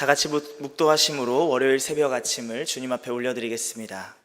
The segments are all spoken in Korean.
다 같이 묵- 묵도하심으로 월요일 새벽 아침을 주님 앞에 올려드리겠습니다.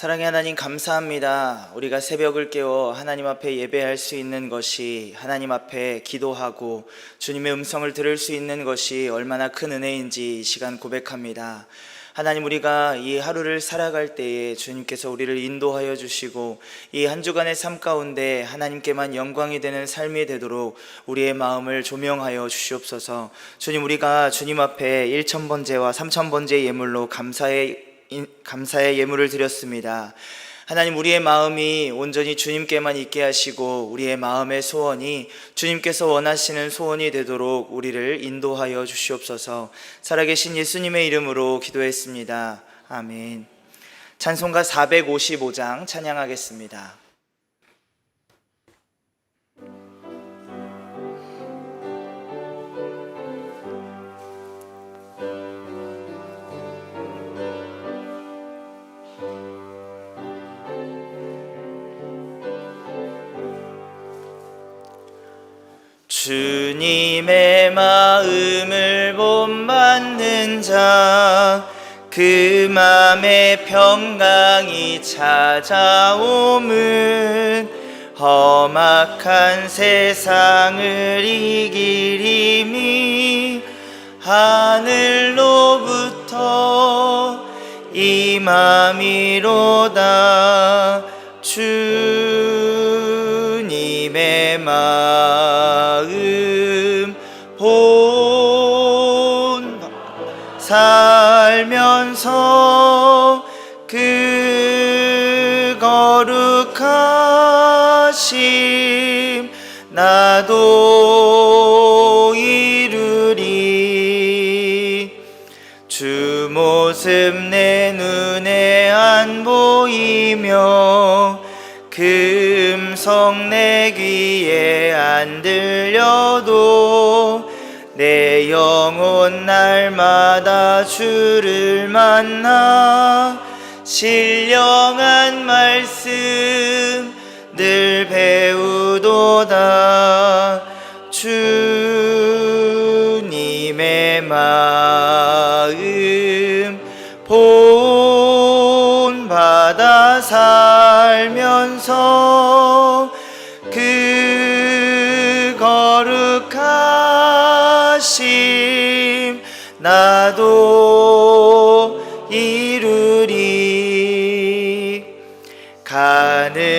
사랑의 하나님 감사합니다. 우리가 새벽을 깨워 하나님 앞에 예배할 수 있는 것이 하나님 앞에 기도하고 주님의 음성을 들을 수 있는 것이 얼마나 큰 은혜인지 이 시간 고백합니다. 하나님 우리가 이 하루를 살아갈 때에 주님께서 우리를 인도하여 주시고 이 한 주간의 삶 가운데 하나님께만 영광이 되는 삶이 되도록 우리의 마음을 조명하여 주시옵소서. 주님 우리가 주님 앞에 1천번제와 3천번제 예물로 감사의 인- 감사의 예물을 드렸습니다. 하나님 우리의 마음이 온전히 주님께만 있게 하시고 우리의 마음의 소원이 주님께서 원하시는 소원이 되도록 우리를 인도하여 주시옵소서. 살아계신 예수님의 이름으로 기도했습니다. 아멘. 찬송가 455장 찬양하겠습니다. 주님의 마음을 본받는 자, 그 맘에 평강이 찾아옴은 험악한 세상을 이길 힘이 하늘로부터 임함이로다. 주 하심 나도 이루리. 주 모습 내 눈에 안 보이며 그 음성 내 귀에 안 들려도 내 영혼 날마다 주를 만나 신령한 말씀 늘 배우도다. 주님의 마음 본받아 살면서 그 거룩하심 나도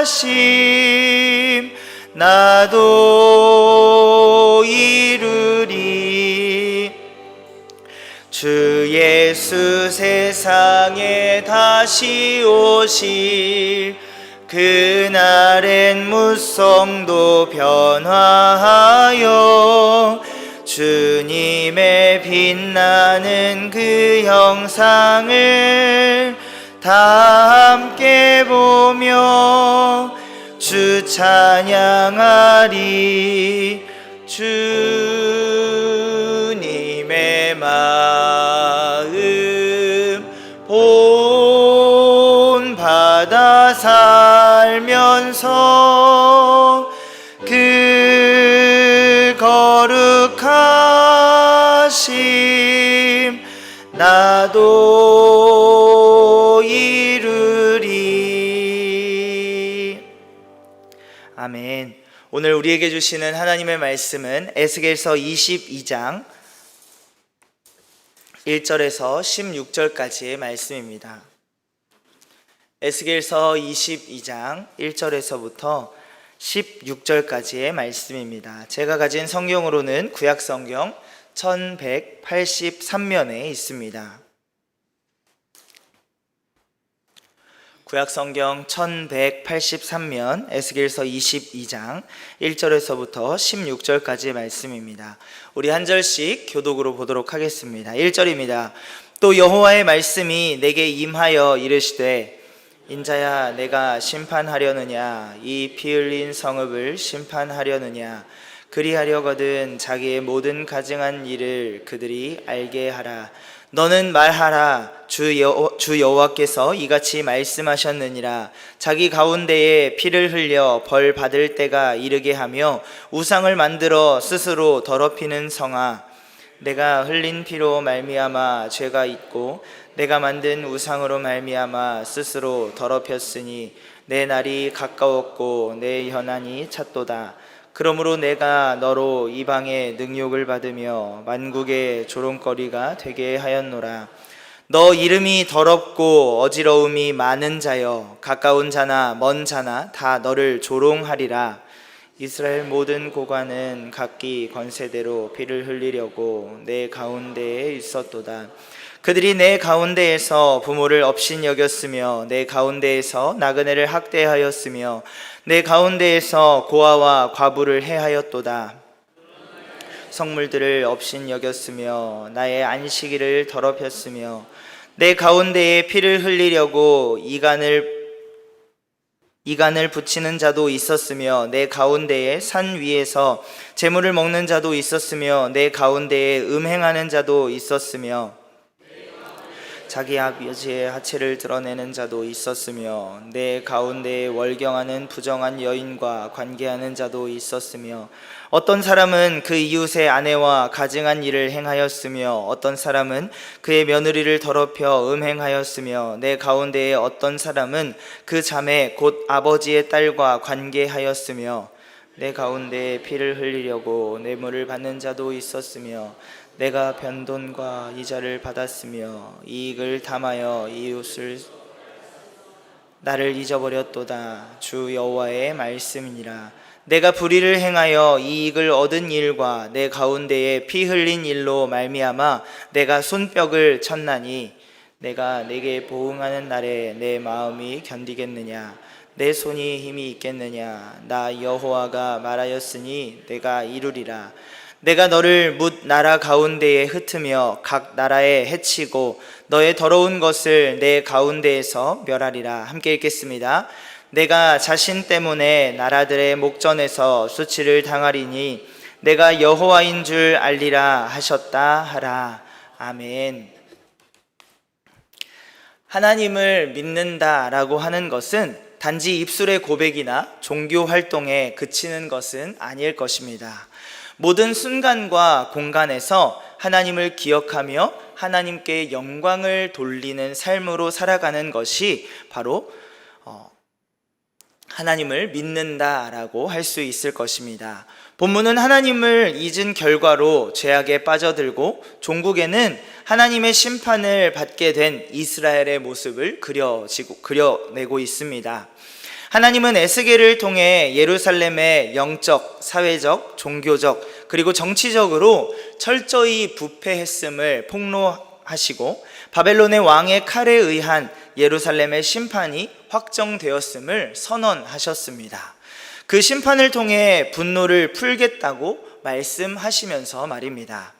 하심 나도 이루리. 주 예수 세상에 다시 오실 그날엔 무성도 변화하여 주님의 빛나는 그 형상을 다 함께 보며 주 찬양하리. 주님의 마음 본받아 살면서 그 거룩하심 나도 오늘 우리에게 주시는 하나님의 말씀은 에스겔서 22장 1절에서 16절까지의 말씀입니다. 에스겔서 22장 1절에서부터 16절까지의 말씀입니다. 제가 가진 성경으로는 구약 성경 1183면에 있습니다. 구약 성경 1183면 에스겔서 22장 1절에서부터 16절까지의 말씀입니다. 우리 한 절씩 교독으로 보도록 하겠습니다. 1절입니다. 또 여호와의 말씀이 내게 임하여 이르시되 인자야 내가 심판하려느냐 이 피 흘린 성읍을 심판하려느냐 그리하려거든 자기의 모든 가증한 일을 그들이 알게 하라 너는 말하라. 주, 여, 주 여호와께서 이같이 말씀하셨느니라. 자기 가운데에 피를 흘려 벌 받을 때가 이르게 하며 우상을 만들어 스스로 더럽히는 성아. 내가 흘린 피로 말미암아 죄가 있고 내가 만든 우상으로 말미암아 스스로 더럽혔으니 내 날이 가까웠고 내 현안이 찼도다 그러므로 내가 너로 이방의 능욕을 받으며 만국의 조롱거리가 되게 하였노라 너 이름이 더럽고 어지러움이 많은 자여 가까운 자나 먼 자나 다 너를 조롱하리라 이스라엘 모든 고관은 각기 건세대로 피를 흘리려고 내 가운데에 있었도다. 그들이 내 가운데에서 부모를 업신 여겼으며 내 가운데에서 나그네를 학대하였으며 내 가운데에서 고아와 과부를 해하였도다. 성물들을 업신 여겼으며 나의 안식일을 더럽혔으며 내 가운데에 피를 흘리려고 이간을 이간을 붙이는 자도 있었으며 내 가운데에 산 위에서 재물을 먹는 자도 있었으며 내 가운데에 음행하는 자도 있었으며 자기 아버지의 하체를 드러내는 자도 있었으며 내 가운데에 월경하는 부정한 여인과 관계하는 자도 있었으며 어떤 사람은 그 이웃의 아내와 가증한 일을 행하였으며 어떤 사람은 그의 며느리를 더럽혀 음행하였으며 내 가운데에 어떤 사람은 그 자매 곧 아버지의 딸과 관계하였으며 내 가운데에 피를 흘리려고 뇌물을 받는 자도 있었으며 내가 변돈과 이자를 받았으며 이익을 담하여 이웃을 나를 잊어버렸도다. 주 여호와의 말씀이니라. 내가 불의를 행하여 이익을 얻은 일과 내 가운데에 피 흘린 일로 말미암아 내가 손뼉을 쳤나니 내가 내게 보응하는 날에 내 마음이 견디겠느냐? 내 손이 힘이 있겠느냐? 나 여호와가 말하였으니 내가 이루리라 내가 너를 뭇 나라 가운데에 흩으며 각 나라에 해치고 너의 더러운 것을 내 가운데에서 멸하리라. 함께 읽겠습니다. 내가 자신 때문에 나라들의 목전에서 수치를 당하리니 내가 여호와인 줄 알리라 하셨다 하라. 아멘. 하나님을 믿는다라고 하는 것은 단지 입술의 고백이나 종교 활동에 그치는 것은 아닐 것입니다. 모든 순간과 공간에서 하나님을 기억하며 하나님께 영광을 돌리는 삶으로 살아가는 것이 바로 어, 하나님을 믿는다라고 할 수 있을 것입니다. 본문은 하나님을 잊은 결과로 죄악에 빠져들고 종국에는 하나님의 심판을 받게 된 이스라엘의 모습을 그려지고 그려내고 있습니다. 하나님은 에스겔을 통해 예루살렘의 영적, 사회적, 종교적, 그리고 정치적으로 철저히 부패했음을 폭로하시고 바벨론의 왕의 칼에 의한 예루살렘의 심판이 확정되었음을 선언하셨습니다. 그 심판을 통해 분노를 풀겠다고 말씀하시면서 말입니다.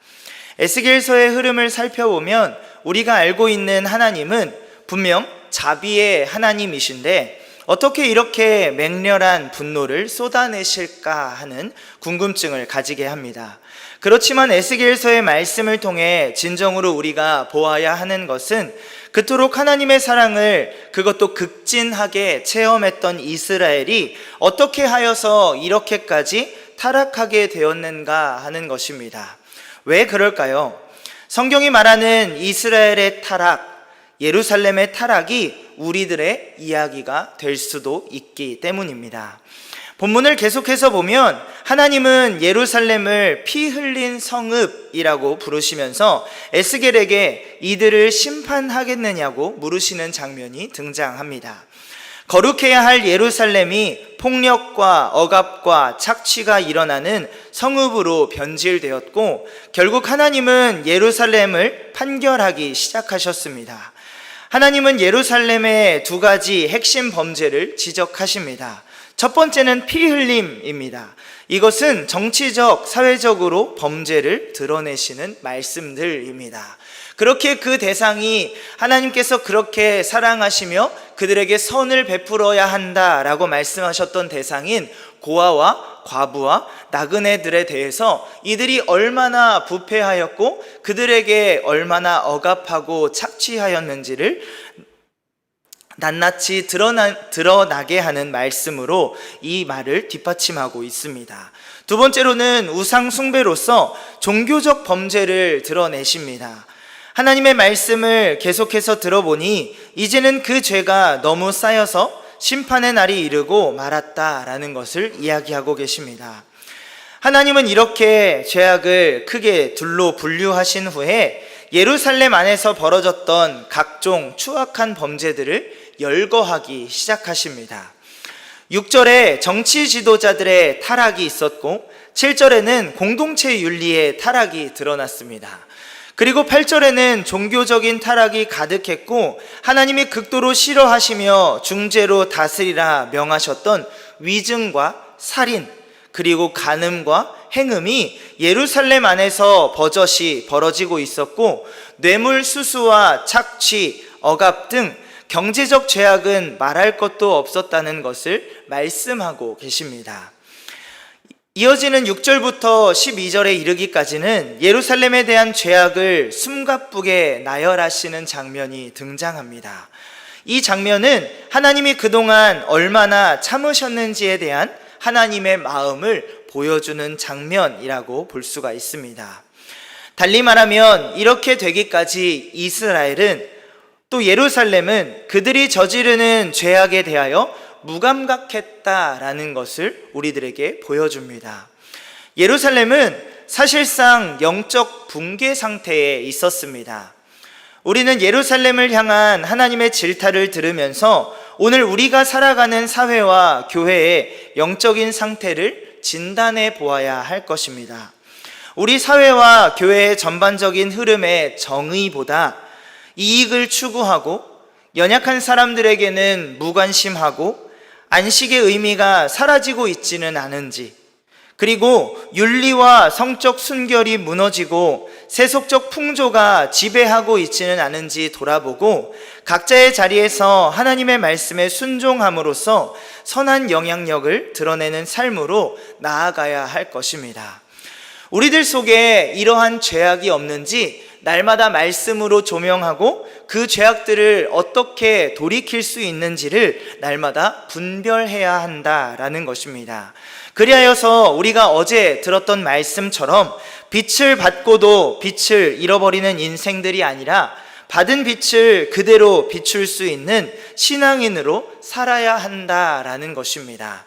에스겔서의 흐름을 살펴보면 우리가 알고 있는 하나님은 분명 자비의 하나님이신데 어떻게 이렇게 맹렬한 분노를 쏟아내실까 하는 궁금증을 가지게 합니다. 그렇지만 에스겔서의 말씀을 통해 진정으로 우리가 보아야 하는 것은 그토록 하나님의 사랑을 그것도 극진하게 체험했던 이스라엘이 어떻게 하여서 이렇게까지 타락하게 되었는가 하는 것입니다. 왜 그럴까요? 성경이 말하는 이스라엘의 타락, 예루살렘의 타락이 우리들의 이야기가 될 수도 있기 때문입니다. 본문을 계속해서 보면 하나님은 예루살렘을 피 흘린 성읍이라고 부르시면서 에스겔에게 이들을 심판하겠느냐고 물으시는 장면이 등장합니다. 거룩해야 할 예루살렘이 폭력과 억압과 착취가 일어나는 성읍으로 변질되었고 결국 하나님은 예루살렘을 판결하기 시작하셨습니다. 하나님은 예루살렘의 두 가지 핵심 범죄를 지적하십니다. 첫 번째는 피 흘림입니다. 이것은 정치적, 사회적으로 범죄를 드러내시는 말씀들입니다. 그렇게 그 대상이 하나님께서 그렇게 사랑하시며 그들에게 선을 베풀어야 한다라고 말씀하셨던 대상인 고아와 과부와 나그네들에 대해서 이들이 얼마나 부패하였고 그들에게 얼마나 억압하고 착취하였는지를 낱낱이 드러나, 드러나게 하는 말씀으로 이 말을 뒷받침하고 있습니다. 두 번째로는 우상 숭배로서 종교적 범죄를 드러내십니다. 하나님의 말씀을 계속해서 들어보니 이제는 그 죄가 너무 쌓여서 심판의 날이 이르고 말았다라는 것을 이야기하고 계십니다. 하나님은 이렇게 죄악을 크게 둘로 분류하신 후에 예루살렘 안에서 벌어졌던 각종 추악한 범죄들을 열거하기 시작하십니다. 6절에 정치 지도자들의 타락이 있었고 7절에는 공동체 윤리의 타락이 드러났습니다. 그리고 8절에는 종교적인 타락이 가득했고 하나님이 극도로 싫어하시며 중재로 다스리라 명하셨던 위증과 살인 그리고 간음과 행음이 예루살렘 안에서 버젓이 벌어지고 있었고 뇌물 수수와 착취, 억압 등 경제적 죄악은 말할 것도 없었다는 것을 말씀하고 계십니다. 이어지는 6절부터 12절에 이르기까지는 예루살렘에 대한 죄악을 숨가쁘게 나열하시는 장면이 등장합니다. 이 장면은 하나님이 그동안 얼마나 참으셨는지에 대한 하나님의 마음을 보여주는 장면이라고 볼 수가 있습니다. 달리 말하면 이렇게 되기까지 이스라엘은 또 예루살렘은 그들이 저지르는 죄악에 대하여 무감각했다라는 것을 우리들에게 보여줍니다. 예루살렘은 사실상 영적 붕괴 상태에 있었습니다. 우리는 예루살렘을 향한 하나님의 질타를 들으면서 오늘 우리가 살아가는 사회와 교회의 영적인 상태를 진단해 보아야 할 것입니다. 우리 사회와 교회의 전반적인 흐름의 정의보다 이익을 추구하고 연약한 사람들에게는 무관심하고 안식의 의미가 사라지고 있지는 않은지 그리고 윤리와 성적 순결이 무너지고 세속적 풍조가 지배하고 있지는 않은지 돌아보고 각자의 자리에서 하나님의 말씀에 순종함으로써 선한 영향력을 드러내는 삶으로 나아가야 할 것입니다. 우리들 속에 이러한 죄악이 없는지 날마다 말씀으로 조명하고 그 죄악들을 어떻게 돌이킬 수 있는지를 날마다 분별해야 한다라는 것입니다. 그리하여서 우리가 어제 들었던 말씀처럼 빛을 받고도 빛을 잃어버리는 인생들이 아니라 받은 빛을 그대로 비출 수 있는 신앙인으로 살아야 한다라는 것입니다.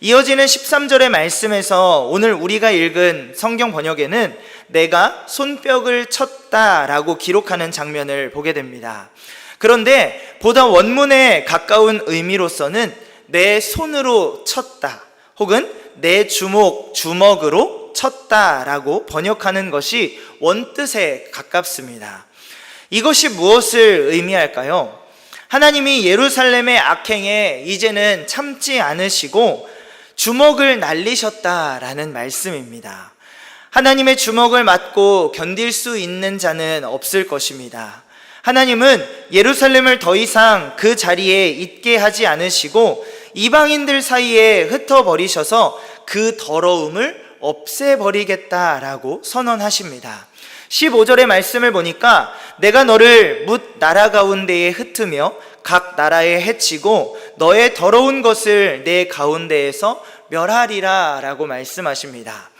이어지는 13절의 말씀에서 오늘 우리가 읽은 성경 번역에는 내가 손뼉을 쳤다라고 기록하는 장면을 보게 됩니다. 그런데 보다 원문에 가까운 의미로서는 내 손으로 쳤다 혹은 내 주먹, 주먹으로 쳤다라고 번역하는 것이 원뜻에 가깝습니다. 이것이 무엇을 의미할까요? 하나님이 예루살렘의 악행에 이제는 참지 않으시고 주먹을 날리셨다라는 말씀입니다. 하나님의 주먹을 맞고 견딜 수 있는 자는 없을 것입니다. 하나님은 예루살렘을 더 이상 그 자리에 있게 하지 않으시고 이방인들 사이에 흩어버리셔서 그 더러움을 없애버리겠다라고 선언하십니다. 15절의 말씀을 보니까 내가 너를 뭇 나라 가운데에 흩으며 각 나라에 해치고 너의 더러운 것을 내 가운데에서 멸하리라 라고 말씀하십니다.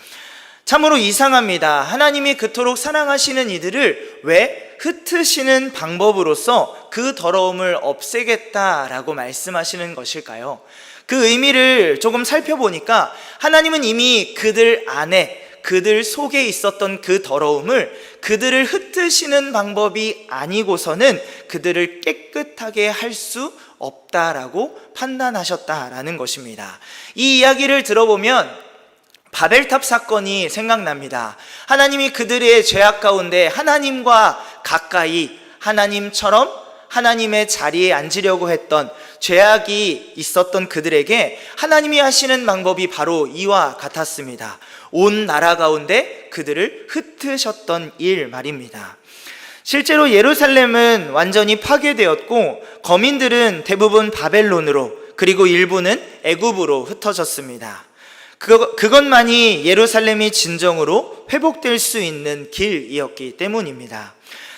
참으로 이상합니다. 하나님이 그토록 사랑하시는 이들을 왜 흩으시는 방법으로서 그 더러움을 없애겠다라고 말씀하시는 것일까요? 그 의미를 조금 살펴보니까 하나님은 이미 그들 안에 그들 속에 있었던 그 더러움을 그들을 흩으시는 방법이 아니고서는 그들을 깨끗하게 할 수 없다라고 판단하셨다라는 것입니다. 이 이야기를 들어보면 바벨탑 사건이 생각납니다. 하나님이 그들의 죄악 가운데 하나님과 가까이 하나님처럼 하나님의 자리에 앉으려고 했던 죄악이 있었던 그들에게 하나님이 하시는 방법이 바로 이와 같았습니다. 온 나라 가운데 그들을 흩으셨던 일 말입니다. 실제로 예루살렘은 완전히 파괴되었고 거민들은 대부분 바벨론으로 그리고 일부는 애굽으로 흩어졌습니다. 그거, 그것만이 예루살렘이 진정으로 회복될 수 있는 길이었기 때문입니다.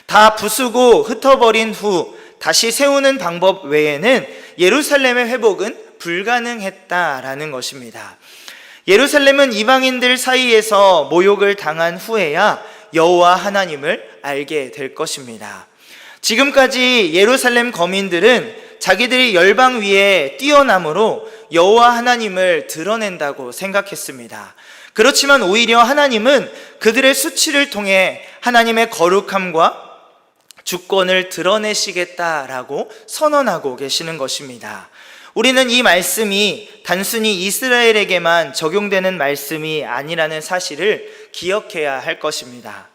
다 부수고 흩어버린 후 다시 세우는 방법 외에는 예루살렘의 회복은 불가능했다라는 것입니다. 예루살렘은 이방인들 사이에서 모욕을 당한 후에야 여호와 하나님을 알게 될 것입니다. 지금까지 예루살렘 거민들은 자기들이 열방 위에 뛰어남으로 여호와 하나님을 드러낸다고 생각했습니다. 그렇지만 오히려 하나님은 그들의 수치를 통해 하나님의 거룩함과 주권을 드러내시겠다라고 선언하고 계시는 것입니다. 우리는 이 말씀이 단순히 이스라엘에게만 적용되는 말씀이 아니라는 사실을 기억해야 할 것입니다.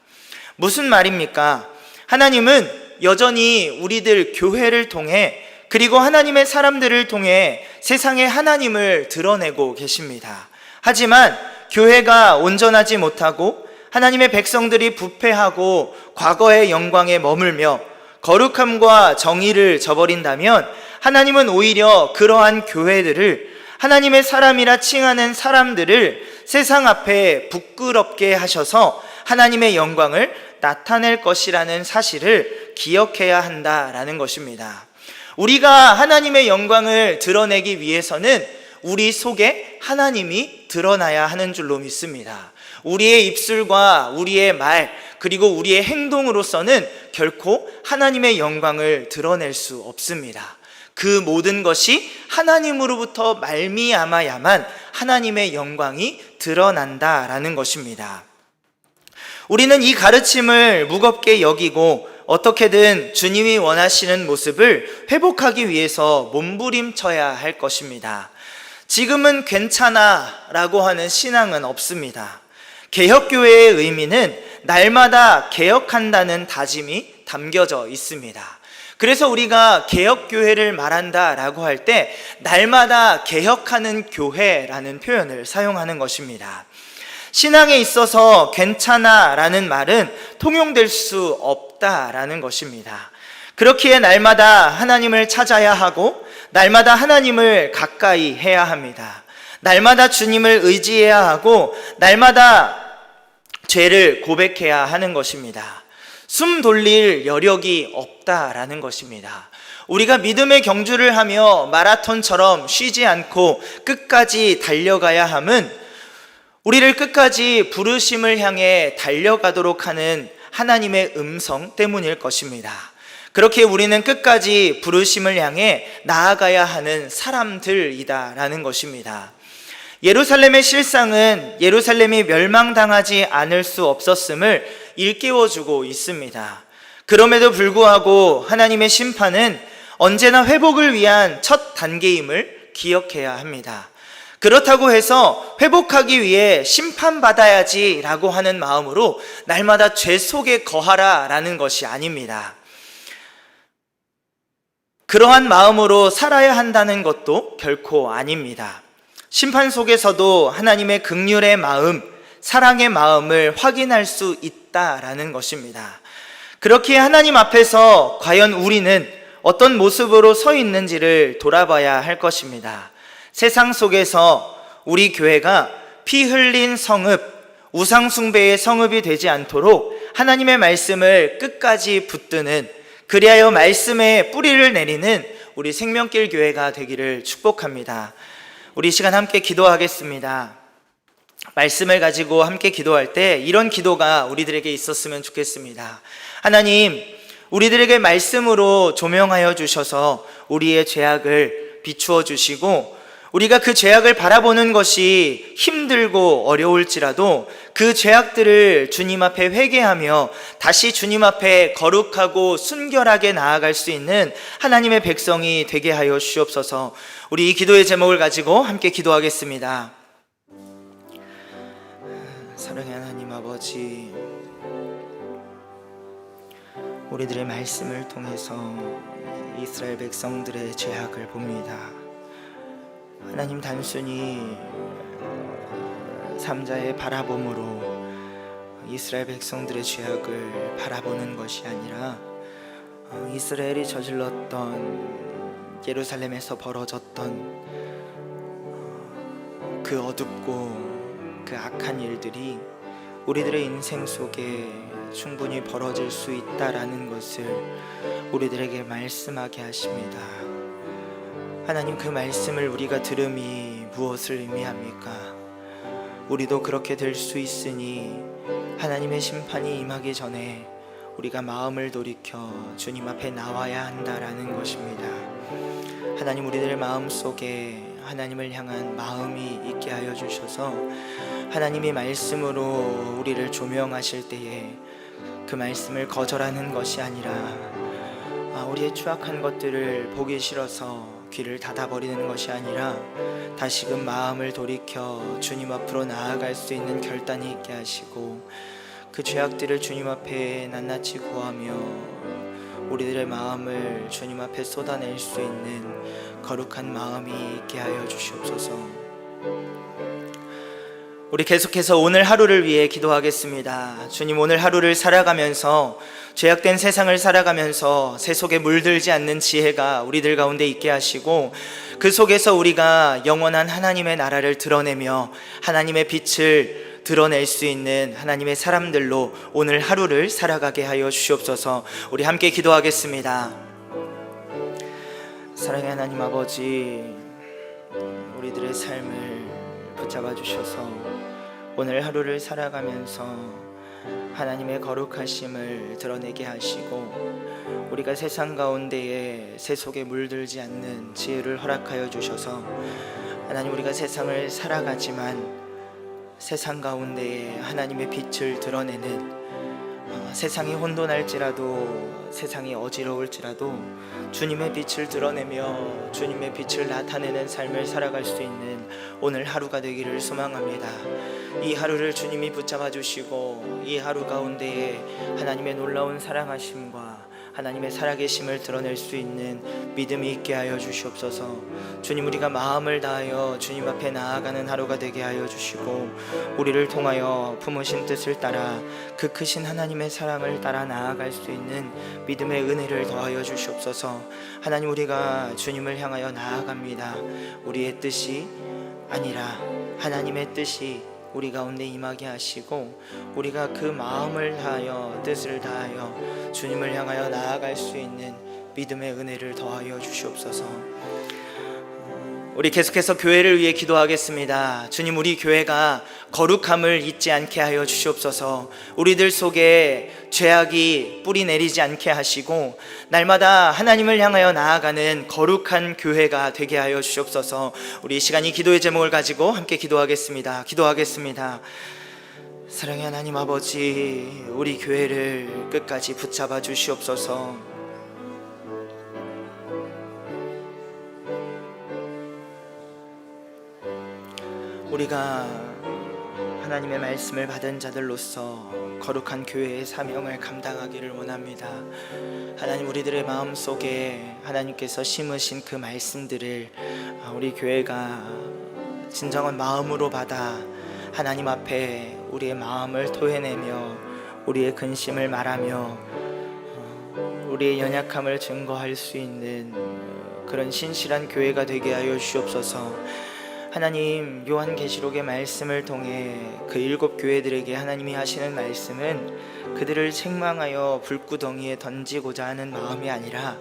무슨 말입니까? 하나님은 여전히 우리들 교회를 통해 그리고 하나님의 사람들을 통해 세상에 하나님을 드러내고 계십니다. 하지만 교회가 온전하지 못하고 하나님의 백성들이 부패하고 과거의 영광에 머물며 거룩함과 정의를 저버린다면 하나님은 오히려 그러한 교회들을 하나님의 사람이라 칭하는 사람들을 세상 앞에 부끄럽게 하셔서 하나님의 영광을 나타낼 것이라는 사실을 기억해야 한다라는 것입니다. 우리가 하나님의 영광을 드러내기 위해서는 우리 속에 하나님이 드러나야 하는 줄로 믿습니다. 우리의 입술과 우리의 말, 그리고 우리의 행동으로서는 결코 하나님의 영광을 드러낼 수 없습니다. 그 모든 것이 하나님으로부터 말미암아야만 하나님의 영광이 드러난다라는 것입니다. 우리는 이 가르침을 무겁게 여기고 어떻게든 주님이 원하시는 모습을 회복하기 위해서 몸부림쳐야 할 것입니다. 지금은 괜찮아 라고 하는 신앙은 없습니다. 개혁교회의 의미는 날마다 개혁한다는 다짐이 담겨져 있습니다. 그래서 우리가 개혁교회를 말한다 라고 할 때 날마다 개혁하는 교회라는 표현을 사용하는 것입니다. 신앙에 있어서 괜찮아 라는 말은 통용될 수 없 다라는 것입니다. 그렇기에 날마다 하나님을 찾아야 하고, 날마다 하나님을 가까이 해야 합니다. 날마다 주님을 의지해야 하고, 날마다 죄를 고백해야 하는 것입니다. 숨 돌릴 여력이 없다라는 것입니다. 우리가 믿음의 경주를 하며 마라톤처럼 쉬지 않고 끝까지 달려가야 함은 우리를 끝까지 부르심을 향해 달려가도록 하는 하나님의 음성 때문일 것입니다. 그렇게 우리는 끝까지 부르심을 향해 나아가야 하는 사람들이다라는 것입니다. 예루살렘의 실상은 예루살렘이 멸망당하지 않을 수 없었음을 일깨워주고 있습니다. 그럼에도 불구하고 하나님의 심판은 언제나 회복을 위한 첫 단계임을 기억해야 합니다. 그렇다고 해서 회복하기 위해 심판받아야지 라고 하는 마음으로 날마다 죄 속에 거하라 라는 것이 아닙니다. 그러한 마음으로 살아야 한다는 것도 결코 아닙니다. 심판 속에서도 하나님의 극률의 마음, 사랑의 마음을 확인할 수 있다라는 것입니다. 그렇게 하나님 앞에서 과연 우리는 어떤 모습으로 서 있는지를 돌아봐야 할 것입니다. 세상 속에서 우리 교회가 피 흘린 성읍, 우상숭배의 성읍이 되지 않도록 하나님의 말씀을 끝까지 붙드는 그리하여 말씀에 뿌리를 내리는 우리 생명길 교회가 되기를 축복합니다. 우리 시간 함께 기도하겠습니다. 말씀을 가지고 함께 기도할 때 이런 기도가 우리들에게 있었으면 좋겠습니다. 하나님, 우리들에게 말씀으로 조명하여 주셔서 우리의 죄악을 비추어 주시고 우리가 그 죄악을 바라보는 것이 힘들고 어려울지라도 그 죄악들을 주님 앞에 회개하며 다시 주님 앞에 거룩하고 순결하게 나아갈 수 있는 하나님의 백성이 되게 하여 주옵소서. 우리 이 기도의 제목을 가지고 함께 기도하겠습니다. 사랑의 하나님 아버지, 우리들의 말씀을 통해서 이스라엘 백성들의 죄악을 봅니다. 하나님 단순히 삼자의 바라봄으로 이스라엘 백성들의 죄악을 바라보는 것이 아니라 어, 이스라엘이 저질렀던 예루살렘에서 벌어졌던 어, 그 어둡고 그 악한 일들이 우리들의 인생 속에 충분히 벌어질 수 있다라는 것을 우리들에게 말씀하게 하십니다. 하나님 그 말씀을 우리가 들음이 무엇을 의미합니까? 우리도 그렇게 될 수 있으니 하나님의 심판이 임하기 전에 우리가 마음을 돌이켜 주님 앞에 나와야 한다라는 것입니다. 하나님 우리들의 마음 속에 하나님을 향한 마음이 있게 하여 주셔서 하나님이 말씀으로 우리를 조명하실 때에 그 말씀을 거절하는 것이 아니라 아, 우리의 추악한 것들을 보기 싫어서 귀를 닫아버리는 것이 아니라 다시금 마음을 돌이켜 주님 앞으로 나아갈 수 있는 결단이 있게 하시고 그 죄악들을 주님 앞에 낱낱이 구하며 우리들의 마음을 주님 앞에 쏟아낼 수 있는 거룩한 마음이 있게 하여 주시옵소서. 우리 계속해서 오늘 하루를 위해 기도하겠습니다. 주님 오늘 하루를 살아가면서 죄악된 세상을 살아가면서 새 속에 물들지 않는 지혜가 우리들 가운데 있게 하시고 그 속에서 우리가 영원한 하나님의 나라를 드러내며 하나님의 빛을 드러낼 수 있는 하나님의 사람들로 오늘 하루를 살아가게 하여 주시옵소서. 우리 함께 기도하겠습니다. 사랑의 하나님 아버지, 우리들의 삶을 붙잡아 주셔서 오늘 하루를 살아가면서 하나님의 거룩하심을 드러내게 하시고 우리가 세상 가운데에 새 속에 물들지 않는 지혜를 허락하여 주셔서 하나님 우리가 세상을 살아가지만 세상 가운데에 하나님의 빛을 드러내는 어, 세상이 혼돈할지라도 세상이 어지러울지라도 주님의 빛을 드러내며 주님의 빛을 나타내는 삶을 살아갈 수 있는 오늘 하루가 되기를 소망합니다. 이 하루를 주님이 붙잡아 주시고 이 하루 가운데에 하나님의 놀라운 사랑하심과 하나님의 살아계심을 드러낼 수 있는 믿음이 있게 하여 주시옵소서. 주님 우리가 마음을 다하여 주님 앞에 나아가는 하루가 되게 하여 주시고 우리를 통하여 품으신 뜻을 따라 그 크신 하나님의 사랑을 따라 나아갈 수 있는 믿음의 은혜를 더하여 주시옵소서. 하나님 우리가 주님을 향하여 나아갑니다. 우리의 뜻이 아니라 하나님의 뜻이 우리 가운데 임하게 하시고 우리가 그 마음을 다하여 뜻을 다하여 주님을 향하여 나아갈 수 있는 믿음의 은혜를 더하여 주시옵소서. 우리 계속해서 교회를 위해 기도하겠습니다. 주님, 우리 교회가 거룩함을 잊지 않게 하여 주시옵소서. 우리들 속에 죄악이 뿌리 내리지 않게 하시고 날마다 하나님을 향하여 나아가는 거룩한 교회가 되게 하여 주시옵소서. 우리 이 시간 이 기도의 제목을 가지고 함께 기도하겠습니다. 기도하겠습니다. 사랑의 하나님 아버지, 우리 교회를 끝까지 붙잡아 주시옵소서. 우리가 하나님의 말씀을 받은 자들로서 거룩한 교회의 사명을 감당하기를 원합니다. 하나님 우리들의 마음 속에 하나님께서 심으신 그 말씀들을 우리 교회가 진정한 마음으로 받아 하나님 앞에 우리의 마음을 토해내며 우리의 근심을 말하며 우리의 연약함을 증거할 수 있는 그런 신실한 교회가 되게 하여 주옵소서. 하나님 요한계시록의 말씀을 통해 그 일곱 교회들에게 하나님이 하시는 말씀은 그들을 책망하여 불구덩이에 던지고자 하는 마음이 아니라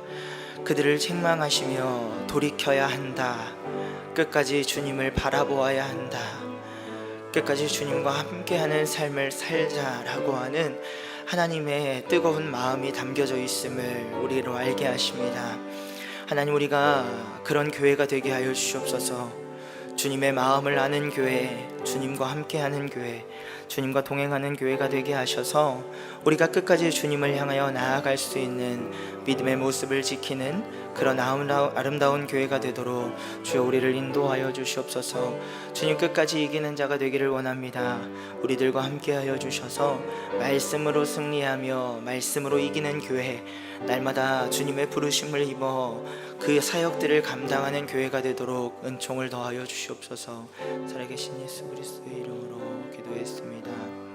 그들을 책망하시며 돌이켜야 한다. 끝까지 주님을 바라보아야 한다. 끝까지 주님과 함께하는 삶을 살자라고 하는 하나님의 뜨거운 마음이 담겨져 있음을 우리로 알게 하십니다. 하나님 우리가 그런 교회가 되게 하여 주시옵소서. 주님의 마음을 아는 교회, 주님과 함께하는 교회, 주님과 동행하는 교회가 되게 하셔서 우리가 끝까지 주님을 향하여 나아갈 수 있는 믿음의 모습을 지키는 그런 아름다운, 교회가 되도록 주여 우리를 인도하여 주시옵소서. 주님 끝까지 이기는 자가 되기를 원합니다. 우리들과 함께하여 주셔서 말씀으로 승리하며 말씀으로 이기는 교회 날마다 주님의 부르심을 입어 그 사역들을 감당하는 교회가 되도록 은총을 더하여 주시옵소서. 살아계신 예수 그리스도의 이름으로 기도했습니다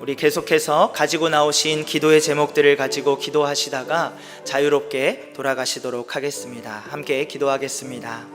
우리 계속해서 가지고 나오신 기도의 제목들을 가지고 기도하시다가 자유롭게 돌아가시도록 하겠습니다. 함께 기도하겠습니다.